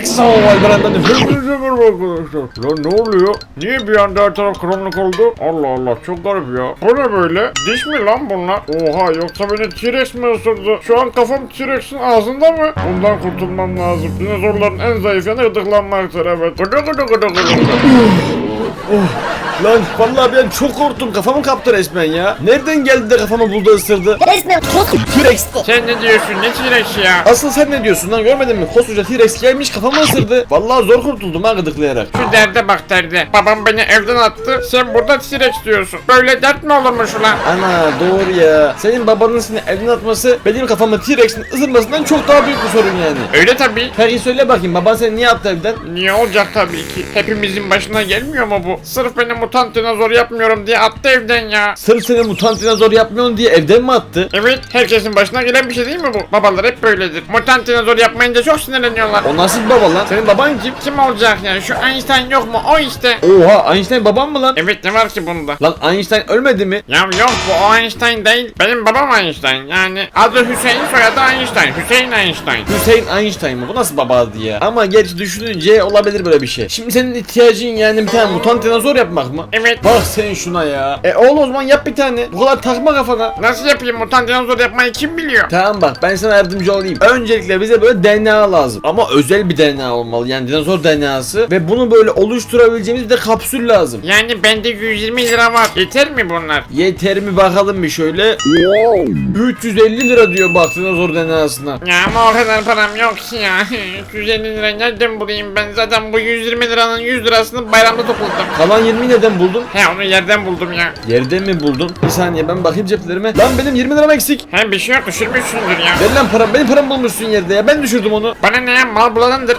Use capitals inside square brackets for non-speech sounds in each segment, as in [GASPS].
Herkese hava var ben anladım. Hepinize merhaba arkadaşlar. Lan ne oluyor? Niye bir anda her taraf karanlık oldu? Allah Allah çok garip ya. Bu ne böyle? Diş mi lan bunlar? Oha yoksa beni T-Rex mi ısırdı? Şu an kafam T-Rex'in ağzında mı? Bundan kurtulmam lazım. Dinozorların en zayıf yanı gıdıklanmaktır evet. Gıdı gıdı gıdı gıdı. Lan vallahi ben çok korktum kafamı kaptı resmen ya. Nereden geldi de kafamı buldu ısırdı? Resmen tost T-Rex'ti. Sen ne diyorsun? Ne T-Rex ya? Asıl sen ne diyorsun lan görmedin mi? Koskoca T-Rex gelmiş kafamı ısırdı. [LAUGHS] Vallahi zor kurtuldum ha gıdıklayarak. Şu derde bak derde. Babam beni evden attı. Sen burada T-Rex diyorsun. Böyle dert mi olurmuş ulan? Ana doğru ya. Senin babanın seni evden atması benim kafamı T-Rex'in ısırmasından çok daha büyük bir sorun yani. Öyle tabii. Peki söyle bakayım baban seni niye attı evden? Niye olacak tabii ki? Hepimizin başına gelmiyor mu bu? Sırf beni mutant dinozor yapmıyorum diye attı evden ya. Sırf seni mutant dinozor yapmıyorsun diye evden mi attı? Evet, herkesin başına gelen bir şey değil mi bu? Babalar hep böyledir. Mutant dinozor yapmayınca çok sinirleniyorlar. O nasıl bir baba lan? Senin baban kim? Kim olacak yani? Şu Einstein yok mu? O işte. Oha Einstein baban mı lan? Evet ne var ki bunda? Lan Einstein ölmedi mi? Ya yok bu o Einstein değil. Benim babam Einstein. Yani adı Hüseyin soyadı Einstein. Hüseyin Einstein. Hüseyin Einstein mı? Bu nasıl babadı ya? Ama gerçi düşününce olabilir böyle bir şey. Şimdi senin ihtiyacın yani bir tane mutant dinozor yapmak mı? Evet. Bak sen şuna ya. E oğlum o zaman yap bir tane. Bu kadar takma kafana. Nasıl yapayım mutant dinozor yapmayı kim biliyor? Tamam bak ben sana yardımcı olayım. Öncelikle bize böyle DNA lazım. Ama özel bir DNA olmalı. Yani dinozor DNA'sı. Ve bunu böyle oluşturabileceğimiz bir de kapsül lazım. Yani bende 120 lira var. Yeter mi bunlar? Yeter mi bakalım bir şöyle. Wow. 350 lira diyor bak dinozor DNA'sına. Ya ama o kadar param yok ki ya. [LAUGHS] 350 lira nereden bulayım ben? Zaten bu 120 liranın 100 lirasını bayramda topladım. Kalan 20 neden buldun? He onu yerden buldum ya. Yerden mi buldun? Bir saniye ben bakayım ceplerime. Lan benim 20 liram eksik. Hem bir şey yok düşürmüşsündür ya. Ver lan param. Benim param bulmuşsun yerde ya. Ben düşürdüm onu. Bana ne ya mal bulanındır.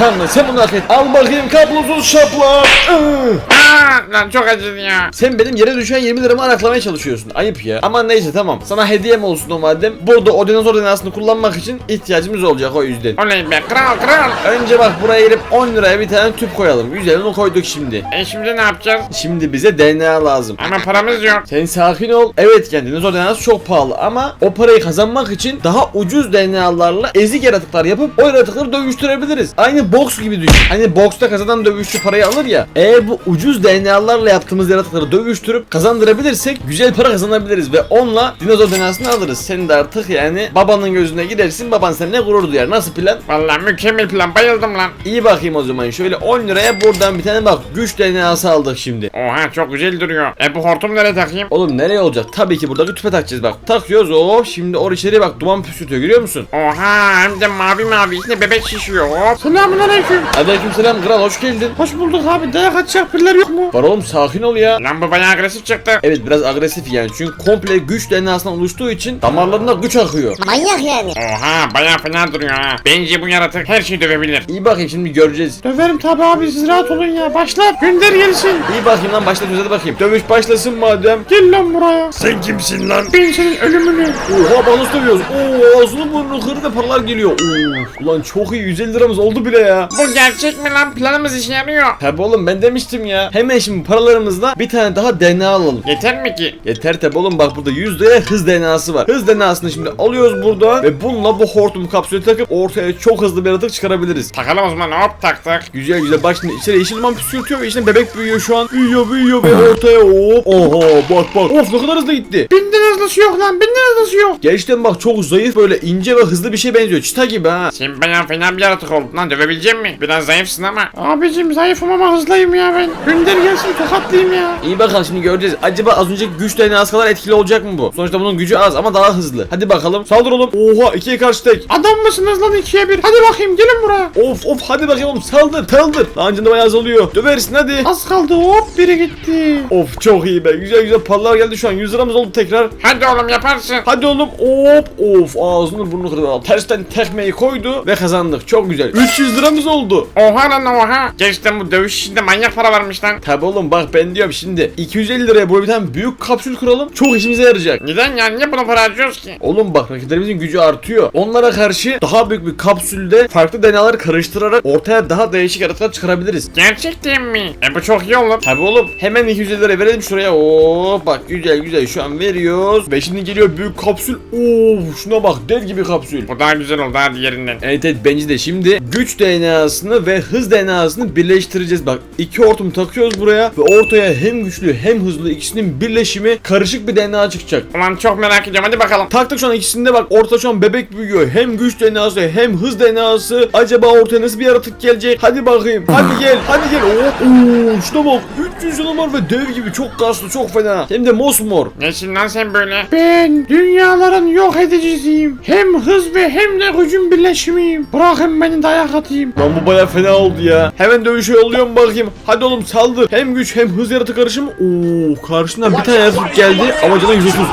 Lan sen bunu hak et. Al bakayım kablosuz şapla. Aa, lan çok acıdı ya. Sen benim yere düşen 20 liramı araklamaya çalışıyorsun. Ayıp ya. Ama neyse tamam. Sana hediyem olsun o madem. Burada o dinozor DNA'sını kullanmak için ihtiyacımız olacak o yüzden. Oley be kral kral. Önce bak buraya gelip 10 liraya bir tane tüp koyalım. Güzel onu koyduk şimdi. E şimdi ne yapacağız? Şimdi bize DNA lazım. Ama paramız yok. Sen sakin ol. Evet yani dinozor DNA'sı çok pahalı ama o parayı kazanmak için daha ucuz DNA'larla ezik yaratıklar yapıp o yaratıkları dövüştürebiliriz. Aynı boks gibi düşün. Hani boksta kazanan dövüşçü parayı alır ya. Eğer bu ucuz DNA'larla yaptığımız yaratıkları dövüştürüp kazandırabilirsek güzel para kazanabiliriz ve onunla dinozor DNA'sını alırız. Sen de artık yani babanın gözüne gidersin baban seninle gurur duyar. Nasıl plan? Vallahi mükemmel plan bayıldım lan. İyi bakayım o zaman şöyle 10 liraya buradan bir tane bak güç DNA'sı aldık şimdi. Oha çok güzel duruyor. E bu hortum nereye takayım? Oğlum nereye olacak? Tabii ki buradaki tüpe takacağız bak. Takıyoruz o şimdi or içeriye bak duman püskürtüyor görüyor musun? Oha hem de mavi mavi içinde bebek şişiyor. Hop. Selamun aleyküm. Aleykümselam kral hoş geldin. Hoş bulduk abi dayak atacak birileri mu? Var oğlum sakin ol ya. Lan bu bayağı agresif çıktı. Evet biraz agresif yani çünkü komple güç DNA'sından oluştuğu için damarlarına güç akıyor. manyak yani. Oha bayağı fena duruyor ha. Bence bu yaratık her şeyi dövebilir. İyi bakayım şimdi göreceğiz. Döverim tabi abi siz rahat olun ya. Başla gönder gelsin. İyi bakayım lan başla hadi bakayım. Dövüş başlasın madem. Gel lan buraya. Sen kimsin lan? Ben senin ölümünü. Oha bana dövüyoruz. Oo ağzını burnunu kırdı paralar geliyor. Oo, ulan çok iyi 150 liramız oldu bile ya. Bu gerçek mi lan? Planımız işe yarıyor. Tabi oğlum ben demiştim ya. Hemen şimdi paralarımızla bir tane daha DNA alalım. Yeter mi ki? Yeter tabi oğlum bak burada 100 liraya hız DNA'sı var. Hız DNA'sını şimdi alıyoruz buradan ve bununla bu hortum kapsülü takıp ortaya çok hızlı bir yaratık çıkarabiliriz. Takalım o zaman hop taktık. Güzel güzel bak şimdi içeri yeşil liman püskürtüyor ve içine bebek büyüyor şu an. Büyüyor büyüyor ve ortaya hop. Oha bak bak. Of ne kadar hızlı gitti. Binden hızlısı yok lan binden hızlısı yok. Gerçekten bak çok zayıf böyle ince ve hızlı bir şey benziyor. Çita gibi ha. Sen bayağı fena bir yaratık oldun lan dövebilecek mi? Biraz zayıfsın ama. Abicim zayıfım ama hızlıyım ya ben. Gönder gelsin tokatlayayım ya. İyi bakalım şimdi göreceğiz. Acaba az önceki güç DNA'sı kadar etkili olacak mı bu? Sonuçta bunun gücü az ama daha hızlı. Hadi bakalım. Saldır oğlum. Oha ikiye karşı tek. Adam mısınız lan ikiye bir? Hadi bakayım gelin buraya. Of of hadi bakayım oğlum saldır saldır. Lancında bayağı azalıyor. Döversin hadi. Az kaldı hop biri gitti. Of çok iyi be. Güzel güzel paralar geldi şu an. 100 liramız oldu tekrar. Hadi oğlum yaparsın. Hadi oğlum. Hop of ağzını burnunu kırdı. Tersten tekmeyi koydu ve kazandık. Çok güzel. 300 liramız oldu. Oha lan oha. Gerçekten bu dövüş işinde manyak para varmış lan. Tabi oğlum bak ben diyorum şimdi 250 liraya böyle bir tane büyük kapsül kuralım çok işimize yarayacak. Neden ya? Niye buna para harcıyoruz ki? Oğlum bak rakiplerimizin gücü artıyor. Onlara karşı daha büyük bir kapsülde farklı DNA'ları karıştırarak ortaya daha değişik yaratıklar çıkarabiliriz. Gerçekten mi? E bu çok iyi olur. Tabi oğlum hemen 250 lira verelim şuraya. Oo bak güzel güzel şu an veriyoruz. Ve şimdi geliyor büyük kapsül. Oo şuna bak dev gibi kapsül. Bu daha güzel oldu hadi yerinden. Evet evet bence de şimdi güç DNA'sını ve hız DNA'sını birleştireceğiz. Bak iki hortum takıyoruz buraya ve ortaya hem güçlü hem hızlı ikisinin birleşimi karışık bir DNA çıkacak. Ulan çok merak ediyorum hadi bakalım. Taktık şu an ikisinde bak orta şu an bebek büyüyor. Hem güç DNA'sı hem hız DNA'sı. Acaba ortaya nasıl bir yaratık gelecek? Hadi bakayım. Hadi gel. Hadi gel. Oo, oo şuna bak. 300 canı var ve dev gibi çok kaslı çok fena. Hem de mosmor. Nesin lan sen böyle? Ben dünyaların yok edicisiyim. Hem hız ve hem de gücün birleşimiyim. Bırakın beni dayak atayım. Lan bu baya fena oldu ya. Hemen dövüşe yolluyorum bakayım. Hadi oğlum saldır. Hem güç hem hız yaratı karışımı. Oo karşından bir tane yaratık geldi ama canı 130. Oo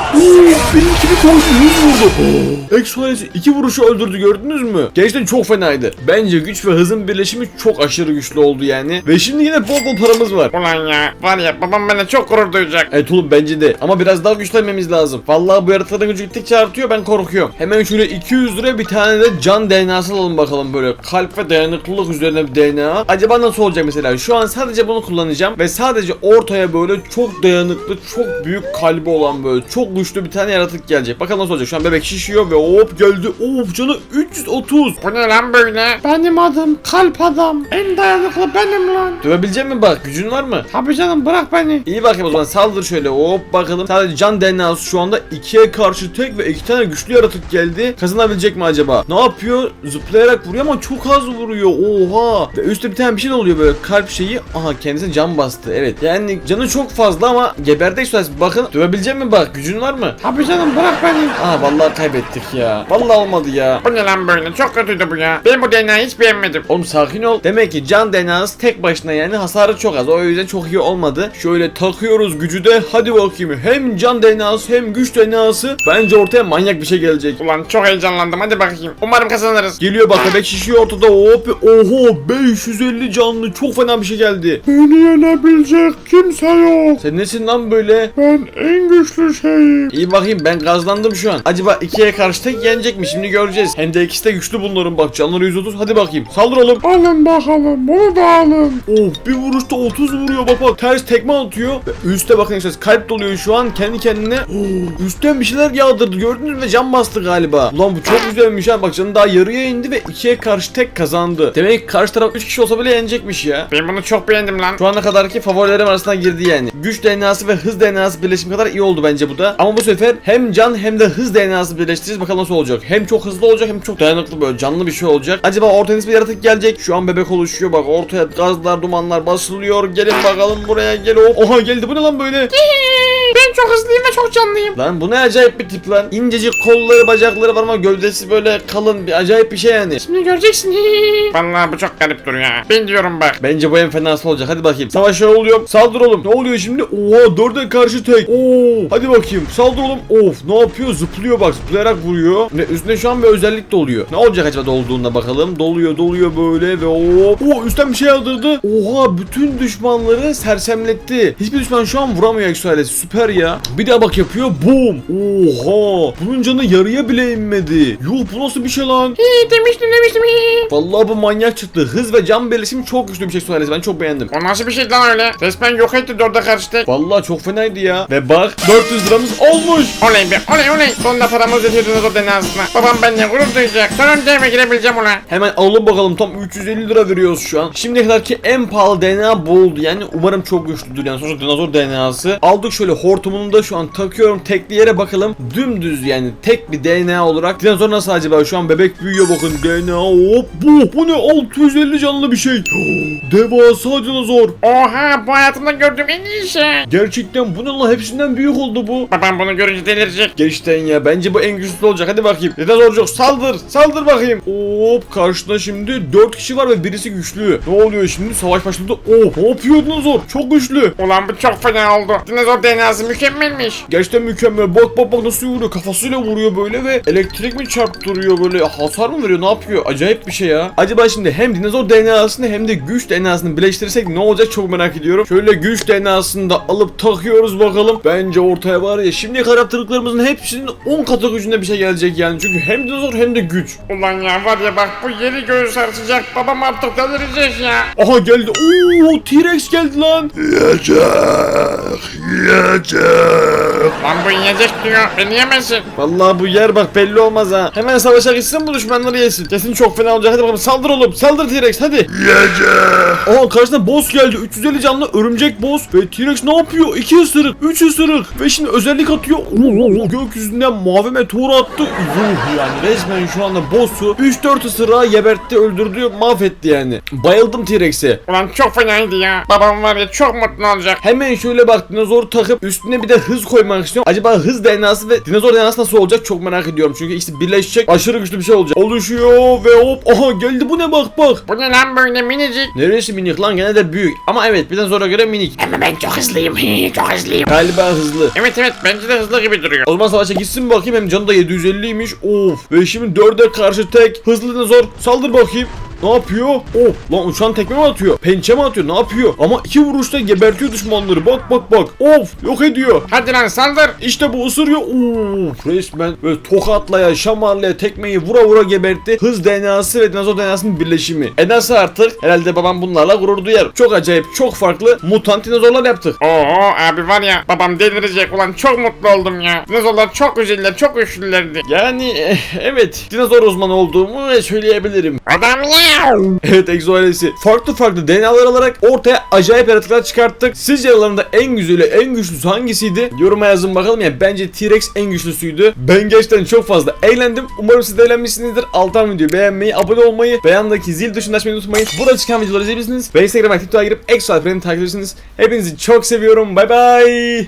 benimki bir koydu 100 vurdu. Oo, Exoalesi iki vuruşu öldürdü gördünüz mü? Gerçekten çok fenaydı. Bence güç ve hızın birleşimi çok aşırı güçlü oldu yani. Ve şimdi yine bol bol paramız var. Ulan ya var ya babam bana çok gurur duyacak. Evet oğlum bence de. Ama biraz daha güçlenmemiz lazım. Vallahi bu yaratıkların gücü gittikçe artıyor ben korkuyorum. Hemen şöyle 200 liraya bir tane de can DNA'sı alalım bakalım böyle. Kalp ve dayanıklılık üzerine bir DNA. Acaba nasıl olacak mesela? Şu an sadece bunu kullanacağım. Ve sadece ortaya böyle çok dayanıklı, çok büyük kalbi olan böyle çok güçlü bir tane yaratık gelecek. Bakalım nasıl olacak? Şu an bebek şişiyor ve hop geldi. Of canı 330. Bu ne lan böyle? Benim adım kalp adam. En dayanıklı benim lan. Dövebilecek mi bak? Gücün var mı? Tabii canım bırak beni. İyi bakayım o zaman saldır şöyle hop bakalım. Sadece can DNA'sı şu anda ikiye karşı tek ve iki tane güçlü yaratık geldi. Kazanabilecek mi acaba? Ne yapıyor? Zıplayarak vuruyor ama çok az vuruyor. Oha. Ve üstte bir tane bir şey de oluyor böyle kalp şeyi. Aha kendisine can bastı. Evet. Yani canı çok fazla ama geberdi işte. Bakın dövebilecek mi bak? Gücün var mı? Tabii canım bırak beni. Aha vallahi kaybettik ya. Vallahi olmadı ya. Bu ne lan böyle? Çok kötüydü bu ya. Ben bu DNA'yı hiç beğenmedim. Oğlum sakin ol. Demek ki can DNA'sı tek başına yani hasarı çok az. O yüzden çok iyi olmadı. Şöyle takıyoruz gücü de. Hadi bakayım. Hem can DNA'sı hem güç DNA'sı. Bence ortaya manyak bir şey gelecek. Ulan çok heyecanlandım hadi bakayım. Umarım kazanırız. Geliyor bak bebek şişiyor ortada. Hop. Oho 550 canlı. Çok fena bir şey geldi. Beni yenebilecek kimse yok. Sen nesin lan böyle? Ben en güçlü şeyim. İyi bakayım ben gazlandım şu an. Acaba ikiye karşı tek yenecek mi? Şimdi göreceğiz. Hem de ikisi de güçlü bunların bak. Canları 130. Hadi bakayım. Saldır oğlum. Alın bakalım bunu da alın. Of bir vuruşta 30 vuruyor bak bak ters tekme atıyor ve üstte bakın işte kalp doluyor şu an kendi kendine Oo, [GASPS] üstten bir şeyler yağdırdı gördünüz mü can bastı galiba ulan bu çok güzelmiş ha bak canı daha yarıya indi ve ikiye karşı tek kazandı demek ki karşı taraf 3 kişi olsa bile yenecekmiş ya Ben bunu çok beğendim lan. şu ana kadarki favorilerim arasına girdi yani. Güç DNA'sı ve hız DNA'sı birleşimi kadar iyi oldu bence bu da. Ama bu sefer hem can hem de hız DNA'sı birleştireceğiz bakalım nasıl olacak. Hem çok hızlı olacak hem çok dayanıklı böyle canlı bir şey olacak. Acaba ortaya bir yaratık gelecek? Şu an bebek oluşuyor bak ortaya gazlar dumanlar basılıyor. Gelin bakalım buraya gel. Oha geldi bu ne lan böyle? [LAUGHS] Ben çok hızlıyım ve çok canlıyım. Lan bu ne acayip bir tip lan. İncecik kolları bacakları var ama gövdesi böyle kalın bir acayip bir şey yani. Şimdi göreceksin. [LAUGHS] Vallahi bu çok garip duruyor ha. Ben diyorum bak. Bence bu en fenası olacak. Hadi bakayım. Savaş oluyor. Saldır oğlum. Ne oluyor şimdi? Oha dörde karşı tek. Oo. Hadi bakayım. Saldır oğlum. Of ne yapıyor? Zıplıyor bak. Zıplayarak vuruyor. Ve üstüne şu an bir özellik de oluyor. Ne olacak acaba dolduğunda bakalım. Doluyor doluyor böyle ve o. Oo üstten bir şey yağdırdı. Oha bütün düşmanları sersemletti. Hiçbir düşman şu an vuramıyor Exoalesi. Süper ya. Bir daha bak yapıyor. Boom. Oha. Bunun canı yarıya bile inmedi. Yuh bu nasıl bir şey lan? Hii demiştim demiştim. Hii. Vallahi bu manyak çıktı. Hız ve can birleşimi çok güçlü bir şey Exoalesi. Ben çok beğendim. O nasıl bir şey lan öyle? Resmen yok etti dörde karşı tek. Vallahi çok fenaydı ya. Ve bak 400 liramız olmuş. Oley be oley oley. Sonunda paramı ödetiyordunuz o DNA'sına. Babam benimle gurur duyacak. Sonunda eve girebileceğim ulan. Hemen alalım bakalım tam 350 lira veriyoruz şu an. Şimdiye kadarki en pahalı DNA bu oldu yani umarım çok güçlüdür yani sonuçta dinozor DNA'sı. Aldık şöyle hortumunu da şu an takıyorum tekli yere bakalım. Dümdüz yani tek bir DNA olarak. Dinozor nasıl acaba şu an bebek büyüyor bakın DNA hop bu bu ne 650 canlı bir şey. [GASPS] Devasa dinozor. Oha bu hayatımda gördüğüm en iyi şey. Gerçekten bu ne lan hepsinden büyük oldu bu. Babam bunu görünce delirecek. Gerçekten ya bence bu en güçlüsü olacak. Hadi bakayım. Dinozorcuk saldır. Saldır bakayım. Hop karşında şimdi 4 kişi var ve birisi güçlü. Ne oluyor şimdi? Savaş başladı. Oh yapıyor dinozor? Çok güçlü. Ulan bu çok fena oldu. Dinozor DNA'sı Nasıl mükemmelmiş. Gerçekten mükemmel. Bak bak bak nasıl vuruyor. Kafasıyla vuruyor böyle ve elektrik mi çarptırıyor böyle. Hasar mı veriyor? Ne yapıyor? Acayip bir şey ya. Acaba şimdi hem dinozor DNA'sını hem de güç DNA'sını birleştirirsek ne olacak çok merak ediyorum. Şöyle güç DNA'sını da alıp takıyoruz bakalım. Bence ortaya var ya şimdiye kadar yaptırdıklarımızın hepsinin 10 katı gücünde bir şey gelecek yani. Çünkü hem dinozor hem de güç. Ulan ya var ya bak bu yeni göğüs sarsacak. Babam artık delirecek ya. Aha geldi. Oo T-Rex geldi lan. Ждем! Lan bu yiyecek diyor. Beni yemesin. Vallahi bu yer bak belli olmaz ha. Hemen savaşa gitsin bu düşmanları yesin. Kesin çok fena olacak. Hadi bakalım saldır oğlum. Saldır T-Rex hadi. Aa karşısına boss geldi. 350 canlı örümcek boss. Ve T-Rex ne yapıyor? 2 ısırık, 3 ısırık. Ve şimdi özellik atıyor. Oo, gökyüzünden mavi meteor attı. Yuh yani resmen şu anda boss'u 3-4 ısırığa gebertti, öldürdü, mahvetti yani. Bayıldım T-Rex'e. Ulan çok fenaydı ya. Babam var ya çok mutlu olacak. Hemen şöyle bak dinozoru takıp üstüne bir de hız koymak istiyorum. Acaba hız DNA'sı ve dinozor DNA'sı nasıl olacak çok merak ediyorum. Çünkü işte birleşecek aşırı güçlü bir şey olacak. Oluşuyor ve hop aha geldi bu ne bak bak. Bu ne lan böyle minicik. Neresi minik lan gene de büyük. Ama evet dinozora göre minik. Ama ben çok hızlıyım. [LAUGHS] çok hızlıyım. Galiba hızlı. Evet evet bence de hızlı gibi duruyor. O zaman savaşa gitsin bakayım hem canı da 750'ymiş. Of. Ve şimdi 4'e karşı tek. Hızlı dinozor. Saldır bakayım. Ne yapıyor? Of lan uçan tekme mi atıyor? Pençe mi atıyor? Ne yapıyor? Ama iki vuruşta gebertiyor düşmanları. Bak bak bak. Of yok ediyor. Hadi lan saldır. İşte bu ısırıyor. Of resmen böyle tokatlaya, şamarlaya, tekmeyi vura vura gebertti. Hız DNA'sı ve dinozor DNA'sının birleşimi. Edense artık herhalde babam bunlarla gurur duyar. Çok acayip, çok farklı mutant dinozorlar yaptık. Oo abi var ya babam delirecek ulan çok mutlu oldum ya. Dinozorlar çok güzeller çok güçlülerdi. Yani eh, evet dinozor uzmanı olduğumu söyleyebilirim. Adam ya. [LAUGHS] Evet Exo ailesi. Farklı farklı DNA'lar alarak ortaya acayip yaratıklar çıkarttık. Sizce aralarında en güzeli, en güçlüsü hangisiydi? Yoruma yazın bakalım ya. Bence T-Rex en güçlüsüydü. Ben gerçekten çok fazla eğlendim. Umarım siz de eğlenmişsinizdir. Alttan videoyu beğenmeyi, abone olmayı ve yandaki zil tuşunu açmayı unutmayın. Burada çıkan videoları izleyebilirsiniz. Ve Instagram'a, TikTok'a girip Exo takip edebilirsiniz. Hepinizi çok seviyorum. Bay bay.